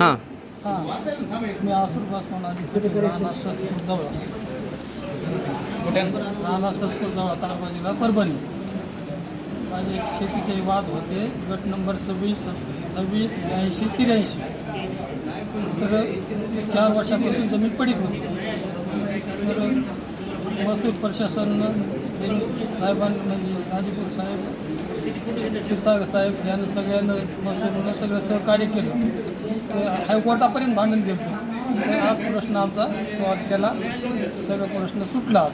हां. हां मी आसूरपासून आणि राहणार ससपूर जवळ राहणार ससपूर जवळ तालुका जिल्हा परभणी माझे एक शेतीचे वाद होते. गट नंबर सव्वीस सव्वीस ब्याऐंशी त्र्याऐंशी. तर चार वर्षापासून जमीन पडीत होती. तर महसूल प्रशासन साहेबांनी म्हणजे राजीपूर साहेब क्षीरसागर साहेब यानं सगळ्यांना महसूलनं सगळं सहकार्य केलं तर हायकोर्टापर्यंत भांडण घेतो तर आज प्रश्न आमचा सॉल्व केला. सगळा प्रश्न सुटला.